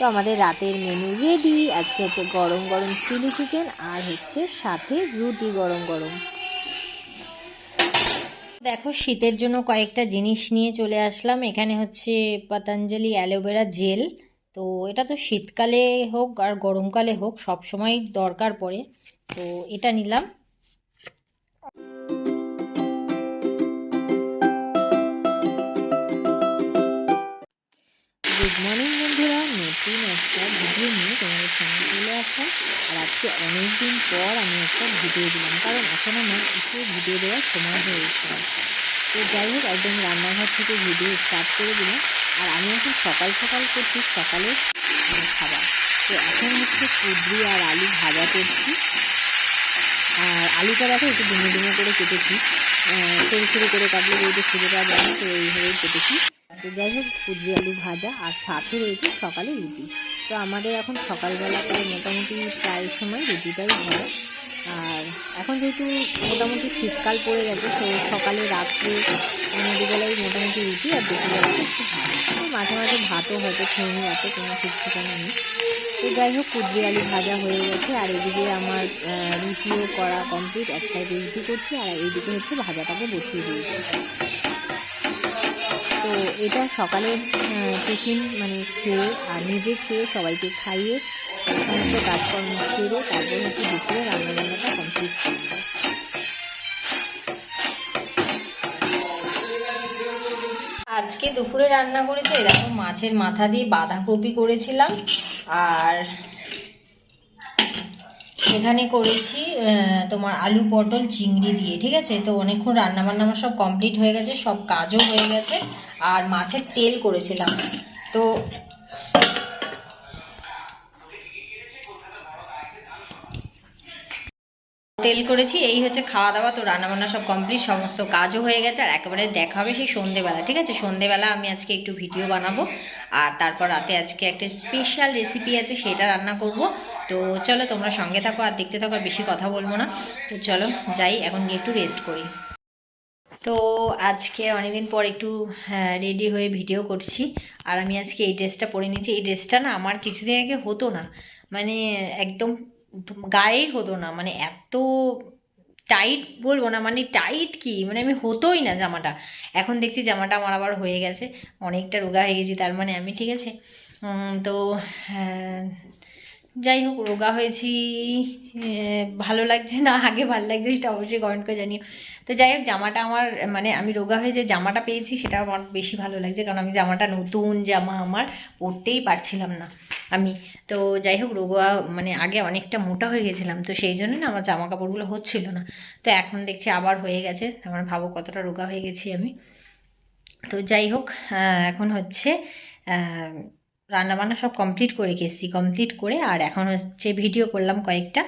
তো আমাদের রাতের মেনু রেডি আজকে হচ্ছে গরম গরম চিলি চিকেন আর হচ্ছে সাথে রুটি গরম গরম। দেখো, শীতের জন্য কয়েকটা জিনিস নিয়ে চলে আসলাম। এখানে হচ্ছে পতঞ্জলি অ্যালোভেরা জেল। তো এটা তো শীতকালে হোক আর গরমকালে হোক সব সময় দরকার পড়ে। তো এটা নিলাম। গুড মর্নিং বন্ধুরা, নতুন একটা ভিডিও নিয়ে তোমাদের সামনে চলে আসলাম। আর আজকে অনেকদিন পর আমি একটা ভিডিও দিলাম, কারণ এখন আমার একটু ভিডিও দেওয়ার সময় হয়ে গেছিল তো যাই হোক, একদম রান্নাঘর থেকে ভিডিও স্টার্ট করে দিলাম। আর আমি এখন সকাল সকাল করছি, সকালে মানে খাবার। তো এখন হচ্ছে কুদ্রি আর আলু ভাজা করছি। আর আলুটা দেখো একটু ডিমে ডিমে করে কেটেছি। সরু সরু করে কাটলে যেহেতু যায় না তো এইভাবেই কেটেছি। তো যাই হোক কুদরি আলু ভাজা আর সাথে রয়েছে সকালে রুটি। তো আমাদের এখন সকালবেলা করে মোটামুটি প্রায় সময় রুটিটাই হয়। আর এখন যেহেতু মোটামুটি শীতকাল পড়ে গেছে, তো সকালে রাত্রে নদীবেলায় মোটামুটি রুটি আর দুপুরবেলাটা একটু ভাত মাঝে মাঝে ভাতও হয়তো খেয়ে নিই, এত কোনো ঠিক ঠিকানা নেই। তো যাই হোক কুদ্রি আলু ভাজা হয়ে গেছে আর এদিকে আমার রুটিও করা কমপ্লিট এক সাইডে রুটি করছি আর এইদিকে হচ্ছে ভাজাটাকে বসিয়ে দিয়েছি। এটা সকালের টিফিন মানে খেয়ে, আর নিজে খেয়ে সবাইকে খাইয়ে সমস্ত কাজকর্ম সেরে তারপর হচ্ছে দুপুরে রান্নাবান্নাটা কমপ্লিট করব আজকে দুপুরে রান্না করেছি দেখো মাছের মাথা দিয়ে বাঁধাকপি করেছিলাম, আর এখানে করেছি তোমার আলু পটল চিংড়ি দিয়ে, ঠিক আছে? তো অনেকক্ষণ রান্না বান্না আমার সব কমপ্লিট হয়ে গেছে, সব কাজও হয়ে গেছে, আর মাছের তেল করেছিলাম। তো তেল করেছি, এই হচ্ছে খাওয়া দাওয়া তো রান্না বান্না সব কমপ্লিট সমস্ত কাজও হয়ে গেছে, আর একেবারে দেখা হবে সেই সন্ধেবেলা, ঠিক আছে? সন্ধেবেলা আমি আজকে একটু ভিডিও বানাবো, আর তারপর রাতে আজকে একটা স্পেশাল রেসিপি আছে, সেটা রান্না করব। তো চলো, তোমরা সঙ্গে থাকো, আর দেখতে থাকো, আর বেশি কথা বলব না। তো চলো, যাই, এখন গিয়ে একটু রেস্ট করি। তো আজকে অনেকদিন পর একটু রেডি হয়ে ভিডিও করছি, আর আমি আজকে এই ড্রেসটা পরে নিয়েছি। এই ড্রেসটা না, আমার কিছুদিন আগে হতো না। মানে একদম গায়েই হতো না মানে এত টাইট বলব না মানে টাইট কি? মানে আমি হতোই না জামাটা। এখন দেখছি জামাটা আমার আবার হয়ে গেছে অনেকটা রোগা হয়ে গেছি তার মানে আমি ঠিক আছে? তো হ্যাঁ, যাই হোক রোগা হয়েছি ভালো লাগছে না, আগে ভালো লাগছে, সেটা অবশ্যই কমেন্ট করে জানিও। তো যাই হোক জামাটা আমার মানে আমি রোগা হয়ে যে জামাটা পেয়েছি, সেটা আমার বেশি ভালো লাগছে, কারণ আমি জামাটা নতুন জামা আমার পরতেই পারছিলাম না আমি। তো যাই হোক রোগা মানে আগে অনেকটা মোটা হয়ে গেছিলাম, তো সেই জন্য না আমার জামা কাপড়গুলো হচ্ছিল না। তো এখন দেখছি আবার হয়ে গেছে, আমার ভাবো কতটা রোগা হয়ে গেছি আমি। তো যাই হোক এখন হচ্ছে রান্নাবান্না সব কমপ্লিট করে গেছি কমপ্লিট করে আর এখন হচ্ছে ভিডিও করলাম কয়েকটা।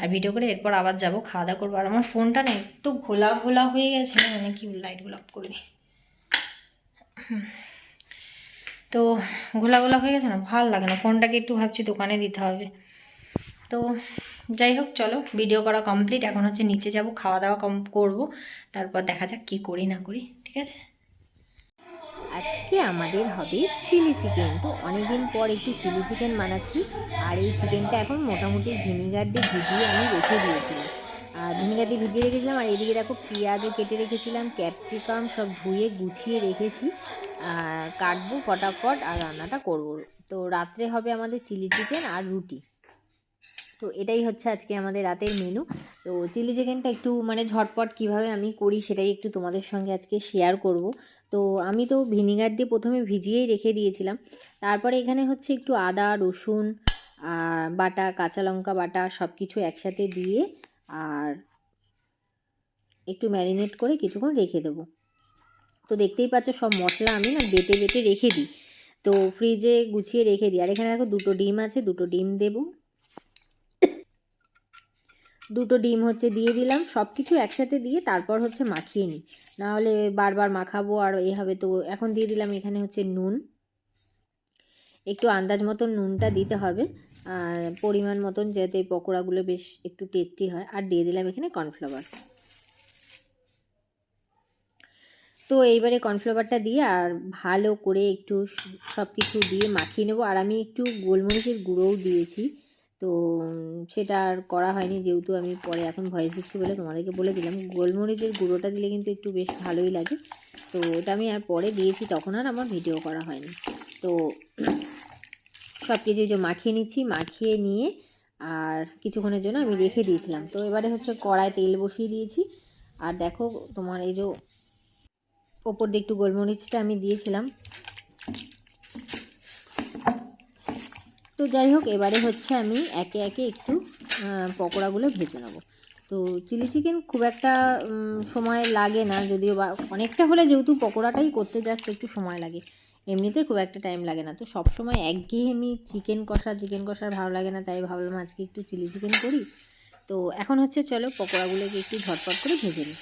আর ভিডিও করে এরপর আবার যাব, খাওয়া দাওয়া করব। আর আমার ফোনটা না একটু ঘোলা ঘোলা হয়ে গেছে মানে কি লাইটগুলো অফ করে দিই। তো ঘোলা ঘোলা হয়ে গেছে না, ভালো লাগে না। ফোনটাকে একটু ভাবছি দোকানে দিতে হবে। তো যাই হোক, চলো ভিডিও করা কমপ্লিট এখন হচ্ছে নিচে যাব, খাওয়া দাওয়া কম করব। তারপর দেখা যাক কী করি না করি, ঠিক আছে? আজকে আমাদের হবে চিলি চিকেন। তো অনেকদিন পর একটু চিলি চিকেন বানাচ্ছি, আর এই চিকেনটা এখন মোটামুটি ভিনিগার দিয়ে ভিজিয়ে আমি রেখে দিয়েছিলাম। আর ভিনিগার দিয়ে ভিজিয়ে রেখেছিলাম, আর এদিকে দেখো পেঁয়াজও কেটে রেখেছিলাম, ক্যাপসিকাম সব ধুয়ে গুছিয়ে রেখেছি। কাটবো ফটাফট আর রান্নাটা করব। তো রাত্রে হবে আমাদের চিলি চিকেন আর রুটি। তো এটাই হচ্ছে আজকে আমাদের রাতের মেনু তো চিলি চিকেনটা একটু মানে ঝটপট কীভাবে আমি করি সেটাই একটু তোমাদের সঙ্গে আজকে শেয়ার করব। তো আমি তো ভিনিগার দিয়ে প্রথমে ভিজিয়েই রেখে দিয়েছিলাম। তারপরে এখানে হচ্ছে একটু আদা, রসুন আর বাটা, কাঁচা লঙ্কা বাটা সব কিছু একসাথে দিয়ে আর একটু ম্যারিনেট করে কিছুক্ষণ রেখে দেবো। তো দেখতেই পাচ্ছ সব মশলা আমি না বেটে বেটে রেখে দিই। তো ফ্রিজে গুছিয়ে রেখে দিই। আর এখানে দেখো দুটো ডিম আছে, দুটো ডিম দেবো। দুটো ডিম হচ্ছে দিয়ে দিলাম সব কিছু একসাথে দিয়ে তারপর হচ্ছে মাখিয়ে নিই। নাহলে বারবার মাখাবো আর এ হবে তো, এখন দিয়ে দিলাম এখানে হচ্ছে নুন। একটু আন্দাজ মতন নুনটা দিতে হবে পরিমাণ মতন যাতে পকোড়াগুলো বেশ একটু টেস্টি হয়। আর দিয়ে দিলাম এখানে কর্নফ্লাওয়ার তো এইবারে কর্নফ্লাওয়ারটা দিয়ে আর ভালো করে একটু সব কিছু দিয়ে মাখিয়ে নেব। আর আমি একটু গোলমরিচের গুঁড়োও দিয়েছি। তো সেটা আর করা হয়নি যেহেতু আমি পরে এখন ভয়েস দিচ্ছি বলে তোমাদেরকে বলে দিলাম। গোলমরিচের গুঁড়োটা দিলে কিন্তু একটু বেশ ভালোই লাগে। তো ওটা আমি আর পরে দিয়েছি, তখন আর আমার ভিডিও করা হয়নি। তো, সব কিছু যে মাখিয়ে নিচ্ছি, মাখিয়ে নিয়ে আর কিছুক্ষণের জন্য আমি রেখে দিয়েছিলাম। তো, এবারে হচ্ছে কড়ায় তেল বসিয়ে দিয়েছি। আর দেখো, তোমার এই যে ওপর দিয়ে একটু গোলমরিচটা আমি দিয়েছিলাম। তো যাই হোক, এবারে হচ্ছে আমি একে একে একটু পকোড়াগুলো ভেজে নেব। তো চিলি চিকেন খুব একটা সময় লাগে না, যদিও বা অনেকটা হলে যেহেতু পকোড়াটাই করতে জাস্ট একটু সময় লাগে। এমনিতে খুব একটা টাইম লাগে না। তো সব সময় একঘেয়েমি চিকেন কষা, চিকেন কষার ভালো লাগে না, তাই ভাবলাম আজকে একটু চিলি চিকেন করি। তো এখন হচ্ছে চলো পকোড়াগুলোকে একটু ঝটপট করে ভেজে নিই।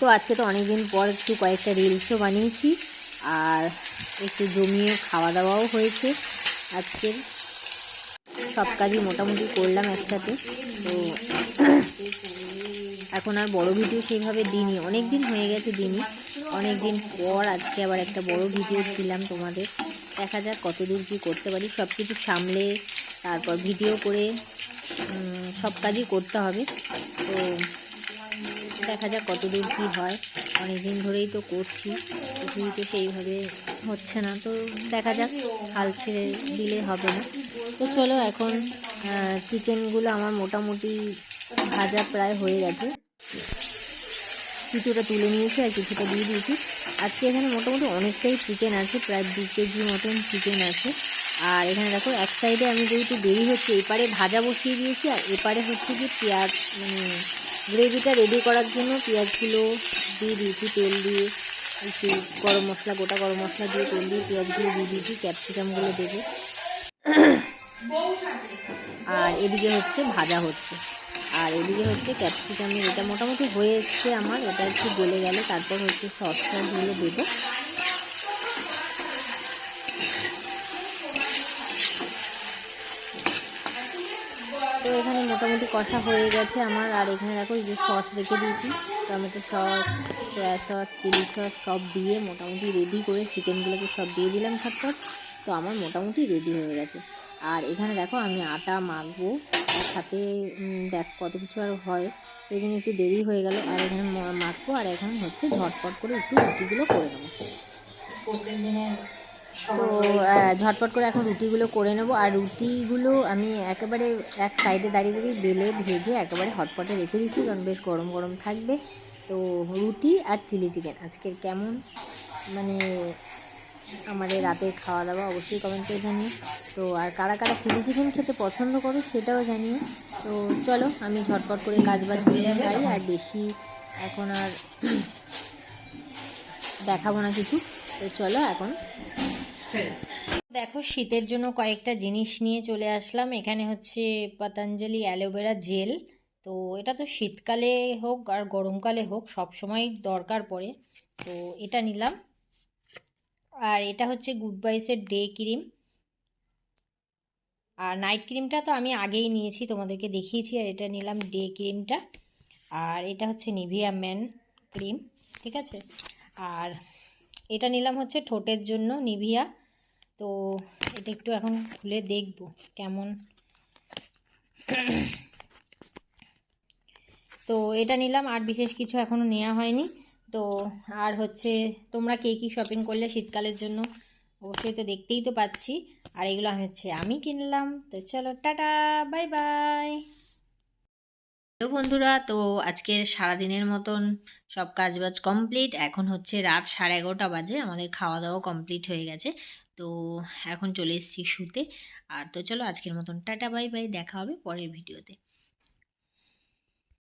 তো আজকে তো অনেক দিন পর একটু কয়েকটা রিলসও বানিয়েছি। আর একটু জমিয়ে খাওয়া দাওয়াও হয়েছে। আজকের সব কাজই মোটামুটি করলাম একসাথে। তো এখন আর বড় ভিডিও সেইভাবে দিইনি। অনেক দিন হয়ে গেছে দিনই অনেক দিন পর আজকে আবার একটা বড় ভিডিও দিলাম তোমাদের। দেখা যাক কতদূর কী করতে পারি। সব কিছু সামলে তারপর ভিডিও করে সব কাজই করতে হবে। তো দেখা যাক কতদূর কী হয়। অনেক দিন ধরেই তো করছি, কিছুই তো সেইভাবে হচ্ছে না। তো দেখা যাক, হাল ছেড়ে দিলে হবে না। তো চলো এখন চিকেনগুলো আমার মোটামুটি ভাজা প্রায় হয়ে গেছে। কিছুটা তুলে নিয়েছি আর কিছুটা দিয়ে দিয়েছি। আজকে এখানে মোটামুটি অনেকটাই চিকেন আছে, প্রায় দু কেজি মতন চিকেন আছে। আর এখানে দেখো, এক সাইডে আমি যেহেতু দেরি হচ্ছে, এপারে ভাজা বসিয়ে দিয়েছি, আর এপারে হচ্ছে যে পেঁয়াজ মানে গ্রেভিটা রেডি করার জন্য পেঁয়াজগুলো দিয়ে দিয়েছি তেল দিয়ে, একটু গরম মশলা, গোটা গরম মশলা দিয়ে তেল দিয়ে পেঁয়াজগুলো দিয়ে দিয়েছি, ক্যাপসিকামগুলো দেবো। আর এদিকে হচ্ছে ভাজা হচ্ছে। আর এদিকে হচ্ছে ক্যাপসিকামের এটা মোটামুটি হয়ে এসছে আমার, এটা একটু গলে গেলে, তারপর হচ্ছে সস টসগুলো দেবো। তো এখানে মোটামুটি কষা হয়ে গেছে আমার। আর এখানে দেখো যে সস রেখে দিয়েছি। Tomato sauce, soya sauce, chilli sauce সব দিয়ে মোটামুটি রেডি করে চিকেনগুলোকে সব দিয়ে দিলাম ঝটপট। তো আমার মোটামুটি রেডি হয়ে গেছে। আর এখানে দেখো আমি আটা মাখবো। আর সাথে দেখ কত কিছু আর হয়। এই জন্য একটু দেরি হয়ে গেল। আর এখানে মাখবো। আর এখন হচ্ছে ঝটপট করে একটু রুটিগুলো করে নেব। তো ঝটপট করে এখন রুটিগুলো করে নেব। আর রুটিগুলো আমি একেবারে এক সাইডে দাঁড়িয়ে দাঁড়িয়ে বেলে ভেজে একেবারে হটপটে রেখে দিচ্ছি কারণ বেশ গরম গরম থাকবে। তো রুটি আর চিলি চিকেন। আজকের কেমন? মানে আমাদের রাতের খাওয়া দাওয়া অবশ্যই কমেন্ট করে জানিও। তো আর কারা কারা চিলি চিকেন খেতে পছন্দ করো সেটাও জানিও। তো চলো আমি ঝটপট করে কাজ বাজ করে যাই আর বেশি এখন আর দেখাবো না কিছু। তো চলো এখন দেখো, শীতের জন্য কয়েকটা জিনিস নিয়ে চলে আসলাম। এখানে হচ্ছে পতঞ্জলি অ্যালোভেরা জেল। তো এটা তো শীতকালে হোক আর গরমকালে হোক, সব সময় দরকার পড়ে। তো এটা নিলাম। আর এটা হচ্ছে গুড বাইসের ডে ক্রিম। আর নাইট ক্রিমটা তো আমি আগেই নিয়েছি, তোমাদেরকে দেখিয়েছি, আর এটা নিলাম ডে ক্রিমটা। আর এটা হচ্ছে নিভিয়া ম্যান ক্রিম, ঠিক আছে? আর এটা নিলাম হচ্ছে ঠোঁটের জন্য নিভিয়া। তো এটা একটু এখন খুলে দেখব কেমন। তো এটা নিলাম, আর বিশেষ কিছু এখনও নেওয়া হয়নি। তো আর হচ্ছে, তোমরা কে কী শপিং করলে শীতকালের জন্য? অবশ্যই তো দেখতেই তো পাচ্ছি। আর এগুলো হচ্ছে, আমি কিনলাম। তো চলো, টাটা বাই বাই তো বন্ধুরা, তো আজকের সারাদিনের মতন সব কাজবাজ কমপ্লিট এখন হচ্ছে রাত সাড়ে এগারোটা বাজে, আমাদের খাওয়া দাওয়া কমপ্লিট হয়ে গেছে। তো এখন চলে এসেছি শুতে। আর তো চলো আজকের মতন টাটা, বাই বাই, দেখা হবে পরের ভিডিওতে।